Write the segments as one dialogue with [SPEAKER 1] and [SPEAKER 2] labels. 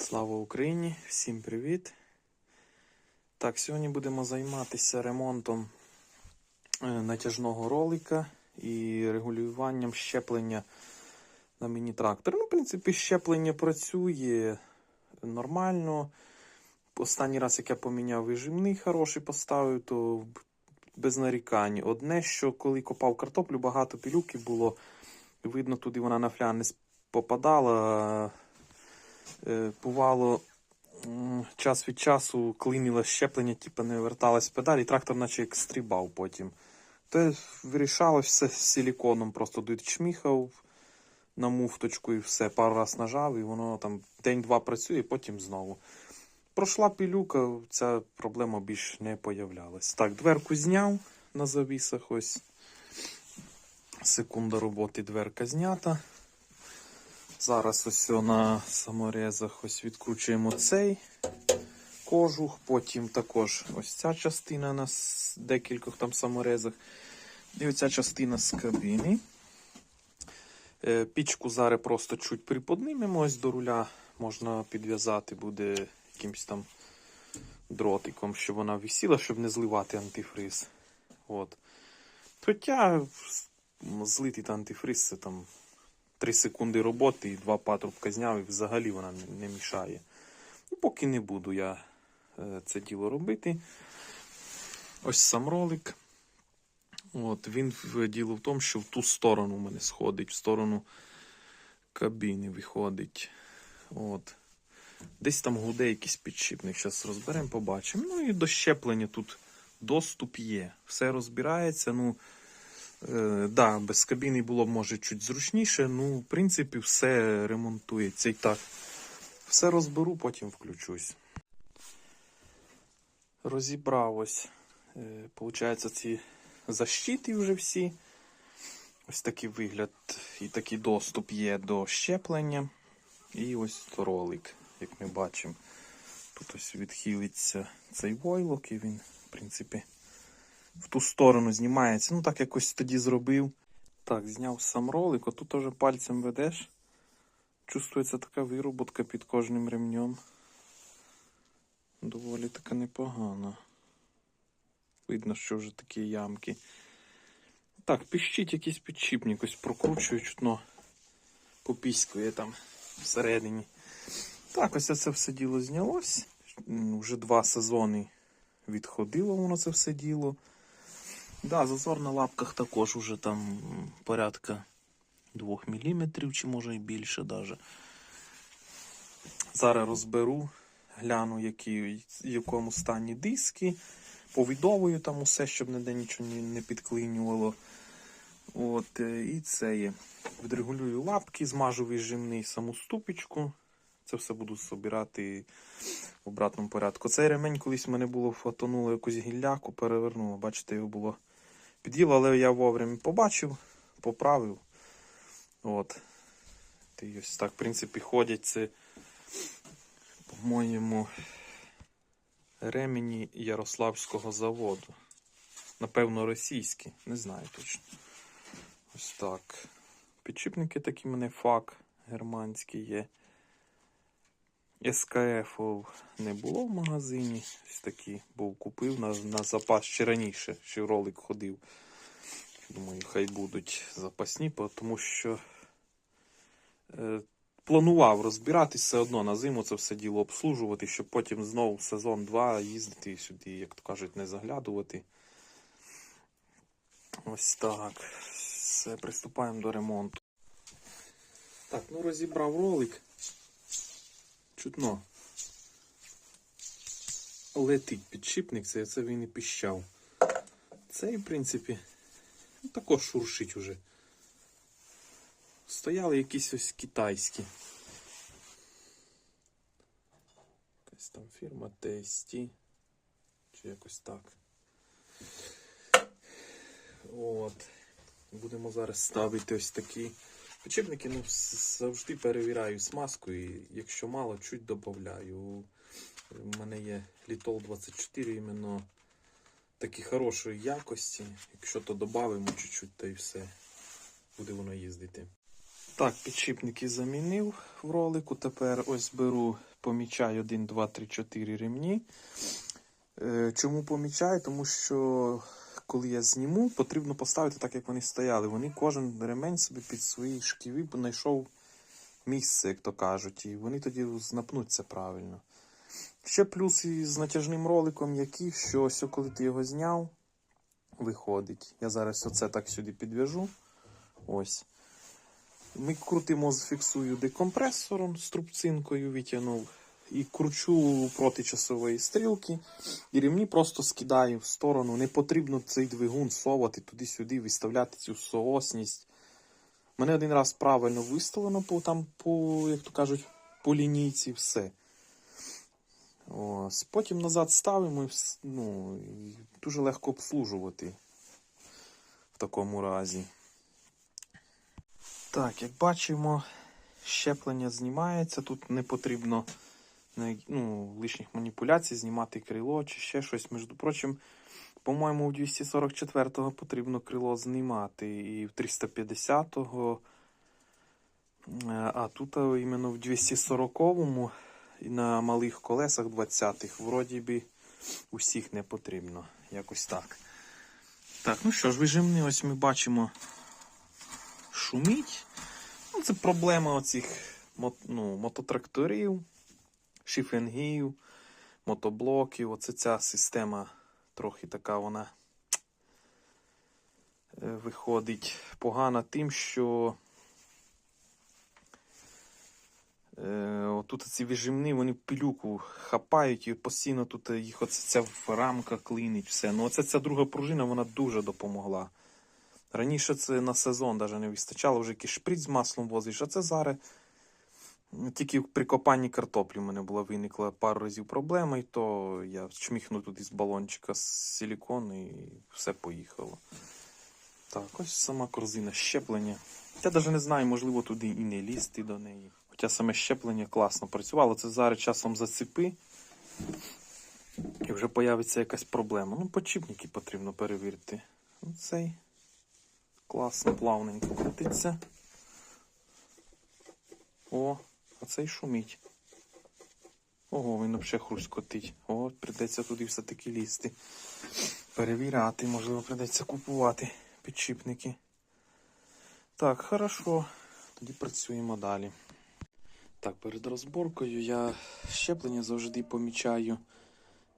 [SPEAKER 1] Слава Україні! Всім привіт! Так, сьогодні будемо займатися ремонтом е, натяжного ролика і регулюванням щеплення на міні-трактор. Ну, в принципі, щеплення працює нормально. Останній раз, як я поміняв вижимний хороший поставив, то без нарікань. Одне, що коли копав картоплю, багато пилюки було. Видно, туди вона на флян не попадала. Е, Бувало, час від часу клинило щеплення, типу не верталась педаль, і трактор наче як стрибав потім. То вирішалось все з силіконом, просто чміхав на муфточку і все, пару раз нажав, і воно там день-два працює, і потім знову. Пройшла пілюка, ця проблема більш не появлялась. Так, дверку зняв на завісах, ось. Секунда роботи, дверка знята. Зараз ось на саморезах ось відкручуємо цей кожух, потім також ось ця частина на декількох там саморезах. І оця частина з кабіни. Е, Пічку зараз просто чуть приподнимемо ось до руля. Можна підв'язати буде якимось там дротиком, щоб вона висіла, щоб не зливати антифриз. От. Хоча злитий антифриз це там 3 секунди роботи і два патрубка зняв, і взагалі вона не, мішає. Ну, поки не буду я е, це діло робити. Ось сам ролик. От, він діло в тому, що в ту сторону в мене сходить, в сторону кабіни виходить. От. Десь там гуде якийсь підшипник. Зараз розберемо, побачимо. Ну і до щеплення тут доступ є. Все розбирається. Ну, Е, да, без кабіни було може чуть зручніше, ну, в принципі, все ремонтується і так. Все розберу, потім включусь. Розібрав ось. Е, Получається, ці защити вже всі. Ось такий вигляд і такий доступ є до щеплення. І ось ролик, як ми бачимо. Тут ось відхилиться цей войлок, і він, в принципі, в ту сторону знімається. Ну так якось тоді зробив. Так, зняв сам ролик, отут теж пальцем ведеш. Чувствується така вироботка під кожним ремнем. Доволі така непогана. Видно, що вже такі ямки. Так, піщить якийсь підшипник, ось прокручую чутно попіськує там всередині. Так, ось це все діло знялось. Вже два сезони відходило воно це все діло. Да, зазор на лапках також уже там порядка 2 мм, чи може і більше даже. Зараз розберу, гляну, які, в якому стані диски, повідовую там усе, щоб ніде нічого не, підклинювало. От, е, і це є. Відрегулюю лапки, змажу вижимний саму ступічку. Це все буду збирати в обратному порядку. Цей ремень колись в мене було фотонуло якусь гілляку, перевернуло. Бачите, його було під'їло, але я вовремя побачив, поправив. От. Й ось так, в принципі, ходять це, по-моєму, ремені Ярославського заводу. Напевно, російські, не знаю точно. Ось так. Підшипники такі мене фак германський є. СКФ не було в магазині. Ось такі був купив на, на запас ще раніше, ще ролик ходив. Думаю, хай будуть запасні, тому що е, планував розбиратись все одно на зиму це все діло обслужувати, щоб потім знову сезон 2 їздити сюди, як то кажуть, не заглядувати. Ось так. Все, приступаємо до ремонту. Так, ну розібрав ролик. Чутно. Летить підшипник, це, це він і піщав. Цей, в принципі, ну, також шуршить уже. Стояли якісь ось китайські. Якась там фірма TST. Чи якось так. От. Будемо зараз ставити ось такі. Підшипники ну, завжди перевіряю смазку і якщо мало, чуть додаю. У мене є Літол 24 іменно такі хорошої якості. Якщо то додамо чуть-чуть, то і все. Буде воно їздити. Так, підшипники замінив в ролику. Тепер ось беру, помічаю 1, 2, 3, 4 ремні. Е, Чому помічаю? Тому що коли я зніму, потрібно поставити так, як вони стояли. Вони кожен ремень собі під свої шківи знайшов місце, як то кажуть, і вони тоді знапнуться правильно. Ще плюс із натяжним роликом, який, що ось коли ти його зняв, виходить. Я зараз оце так сюди підв'яжу. Ось. Ми крутимо, фіксую декомпресором з трубцинкою, витягнув. І кручу проти часової стрілки. І рівні просто скидаю в сторону. Не потрібно цей двигун совати туди-сюди, виставляти цю соосність. Мене один раз правильно виставлено по, там, по, як то кажуть, по лінійці, все. Ось. Потім назад ставимо і ну, і дуже легко обслужувати в такому разі. Так, як бачимо, щеплення знімається. Тут не потрібно ну, лишніх маніпуляцій, знімати крило чи ще щось. Між прочим, по-моєму, у 244-го потрібно крило знімати, і в 350-го. Е, А тут іменно в 240-му і на малих колесах 20-х, вроді би, усіх не потрібно. Якось так. Так, ну що ж, вижимни, ось ми бачимо шуміть. Ну, це проблема оцих ну, мототракторів, шифенгів, мотоблоків. Оце ця система трохи така вона е, виходить погана тим, що е, отут ці вижимни, вони пилюку хапають і постійно тут їх оце ця рамка клинить все. Ну оце ця друга пружина, вона дуже допомогла. Раніше це на сезон навіть не вистачало, вже якийсь шприц з маслом возиш, а це зараз тільки при копанні картоплі в мене була виникла пару разів проблема, і то я чміхнув туди з балончика з силікону і все поїхало. Так, ось сама корзина щеплення. Я навіть не знаю, можливо, туди і не лізти до неї. Хоча саме щеплення класно працювало. Це зараз часом зацепи. І вже появиться якась проблема. Ну, подшипники потрібно перевірити. Ну, Цей класно, плавненько крутиться. О, а цей шумить. Ого, він взагалі хрускотить. О, прийдеться туди все-таки лізти. Перевіряти, можливо, прийдеться купувати підшипники. Так, хорошо. Тоді працюємо далі. Так, перед розборкою я щеплення завжди помічаю,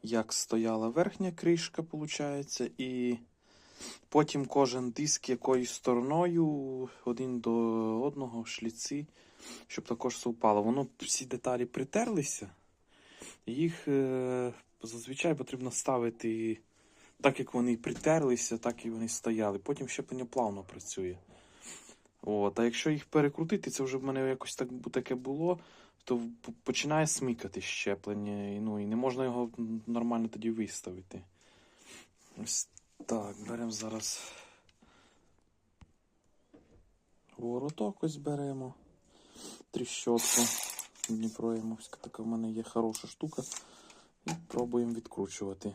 [SPEAKER 1] як стояла верхня кришка, виходить, і потім кожен диск якоюсь стороною один до одного в шліці, щоб також совпало. Воно всі деталі притерлися. Їх е, зазвичай потрібно ставити так, як вони притерлися, так і вони стояли. Потім щеплення плавно працює. От, а якщо їх перекрутити, це вже в мене якось так таке було, то починає смикати щеплення, ну, і не можна його нормально тоді виставити. Ось так, беремо зараз вороток ось беремо. Тріщотку. Дніпроємовська така в мене є хороша штука. І пробуємо відкручувати.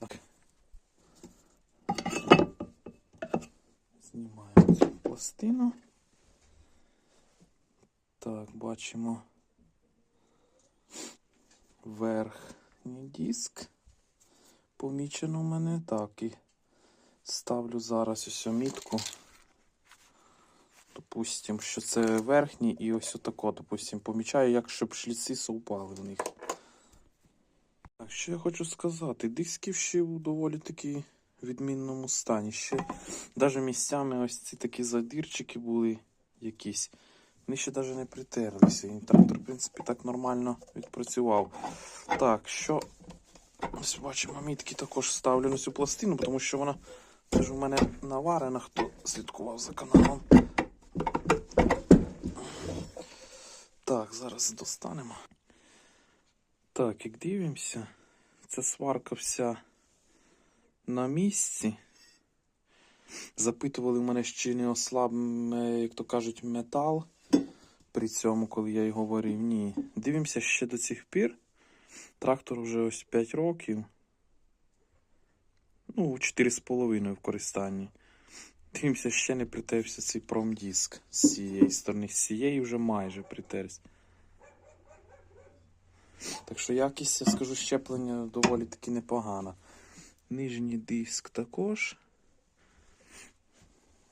[SPEAKER 1] Так. Цю. Так, бачимо верхній диск. Помічено в мене так. І ставлю зараз ось мітку. Допустим, що це верхній і ось отако, допустим, помічаю, як щоб шліці совпали в них. Так, що я хочу сказати, дисків ще доволі таки відмінному стані. Ще навіть місцями ось ці такі задирчики були якісь. Вони ще навіть не притерлися. І трактор, в принципі, так нормально відпрацював. Так, що ось бачимо, мітки також ставлю на цю пластину, тому що вона теж у мене наварена, хто слідкував за каналом. Так, зараз достанемо. Так, як дивимося, ця сварка вся на місці. Запитували мене, чи не ослаб, як то кажуть, метал при цьому, коли я й говорив. Ні. Дивимося ще до цих пір. Трактор вже ось 5 років. Ну, 4,5 в користанні. Дивимося, ще не притерся цей промдиск з цієї сторони. З цієї вже майже притерся. Так що якість, я скажу, щеплення доволі таки непогана. Нижній диск також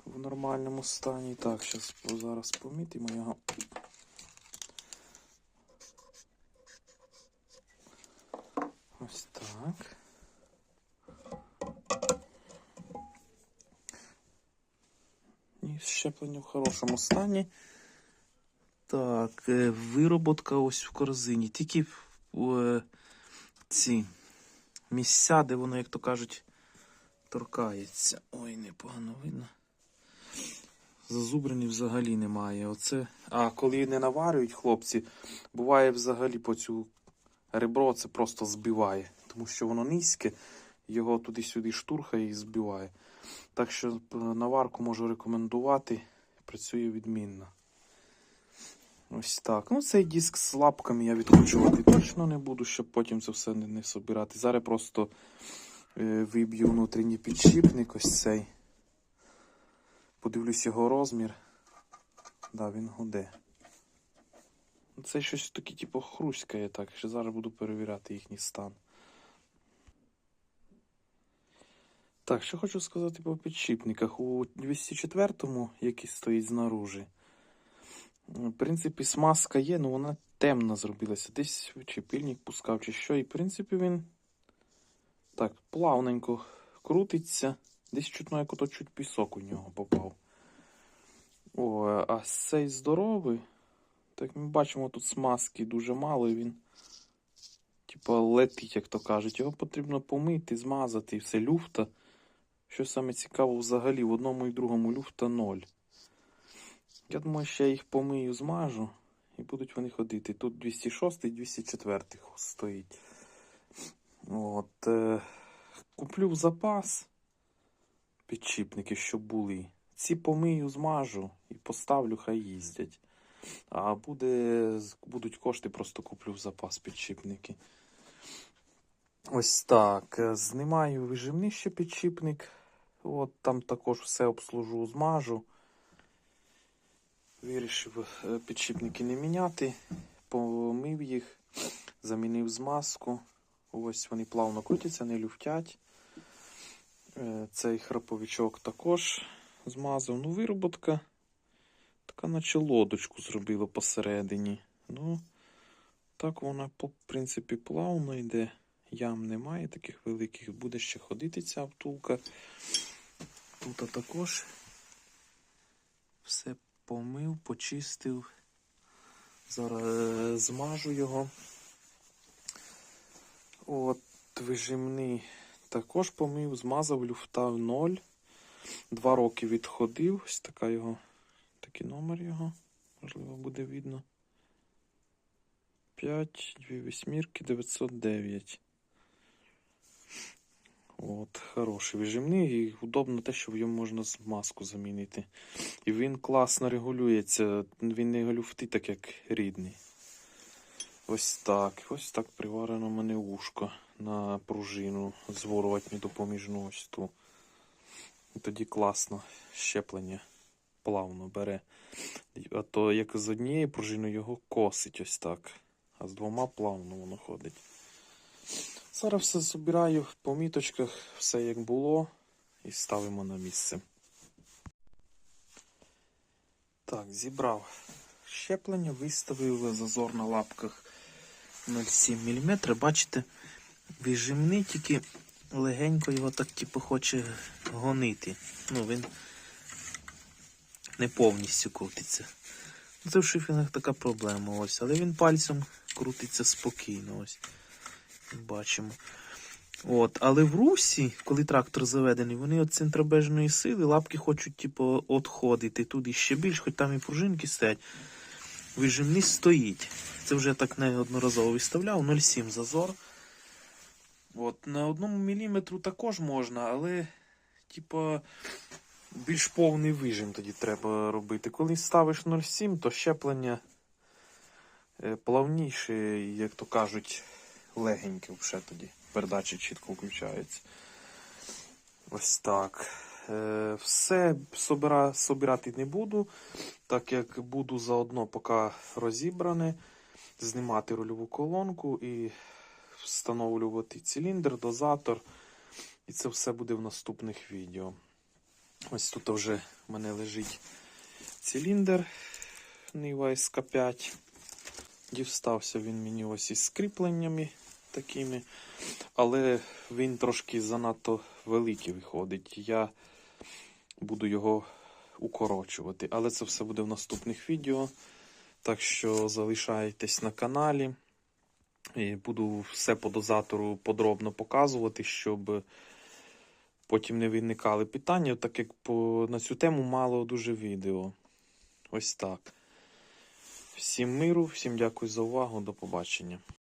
[SPEAKER 1] в нормальному стані. Так, зараз, зараз помітимо його. Ось так. І щеплення в хорошому стані. Так, е, вироботка ось в корзині. Тільки е, ці місця, де воно, як то кажуть, торкається. Ой, непогано видно. Зазубрені взагалі немає. Оце... А коли не наварюють хлопці, буває взагалі по цю ребро це просто збиває, тому що воно низьке, його туди-сюди штурхає і збиває. Так що е, наварку можу рекомендувати, працює відмінно. Ось так. Ну, цей диск з лапками я відкручувати точно не буду, щоб потім це все не, не собирати. Зараз просто е, виб'ю внутрішній підшипник ось цей. Подивлюсь його розмір. Да, він гуде. Це щось таке, типу, хруськає так. Ще зараз буду перевіряти їхній стан. Так, що хочу сказати по підшипниках. У 204-му, який стоїть знаружи, в принципі, смазка є, але вона темна зробилася. Десь чи пильник пускав, чи що. І, в принципі, він так плавненько крутиться. Десь чутно, як ото чуть пісок у нього попав. О, а цей здоровий. Так ми бачимо, тут смазки дуже мало, і він, типа, летить, як то кажуть. Його потрібно помити, змазати і все люфта. Що саме цікаво, взагалі, в одному і другому люфта ноль. Я думаю, ще їх помию, змажу, і будуть вони ходити. Тут 206 і 204 стоїть. От, е, куплю в запас підшипники, щоб були. Ці помию, змажу і поставлю, хай їздять. А буде, будуть кошти, просто куплю в запас підшипники. Ось так. е, Знімаю вижимний ще підшипник. От там також все обслужу, змажу. Вирішив е, підшипники не міняти. Помив їх, замінив змазку. Ось вони плавно крутяться, не люфтять. Е, Цей храповичок також змазав. Ну, вироботка така, наче лодочку зробила посередині. Ну, так вона, в принципі, плавно йде. Ям немає таких великих. Буде ще ходити ця втулка. Тут також все помив, почистив. Зараз е, змажу його. От, вижимний також помив, змазав, люфта в ноль. Два роки відходив. Ось така його, такий номер його. Можливо, буде видно. 5, 2 вісьмірки, 909. От, хороший вижимний і удобно те, що в ньому можна змазку замінити. І він класно регулюється, він не люфти так, як рідний. Ось так. Ось так приварено мене ушко на пружину зворотню допоміжну ось ту. І тоді класно щеплення плавно бере. А то як з однією пружиною його косить ось так. А з двома плавно воно ходить. Зараз все збираю в поміточках, все як було, і ставимо на місце. Так, зібрав щеплення, виставив зазор на лапках 0,7 мм. Бачите, вижимний, тільки легенько його так типу хоче гонити. Ну, він не повністю крутиться. Це в шифінгах така проблема ось, але він пальцем крутиться спокійно. ось. Бачимо. От, але в русі, коли трактор заведений, вони від центробежної сили лапки хочуть, типу, отходити туди ще більш, хоч там і пружинки стоять. Вижимний стоїть. Це вже так неодноразово виставляв. 0,7 зазор. От, на одному міліметру також можна, але, типа, більш повний вижим тоді треба робити. Коли ставиш 0,7, то щеплення е, плавніше, як то кажуть, легеньке вже тоді. Передача чітко включається. Ось так. Е, все собира, собирати не буду, так як буду заодно поки розібране, знімати рульову колонку і встановлювати циліндр, дозатор. І це все буде в наступних відео. Ось тут вже в мене лежить циліндр Niva SK5. Дістався він мені ось із скріпленнями такими. Але він трошки занадто великий виходить. Я буду його укорочувати. Але це все буде в наступних відео. Так що залишайтесь на каналі. І буду все по дозатору подробно показувати, щоб потім не виникали питання, так як по, на цю тему мало дуже відео. Ось так. Всім миру, всім дякую за увагу, до побачення.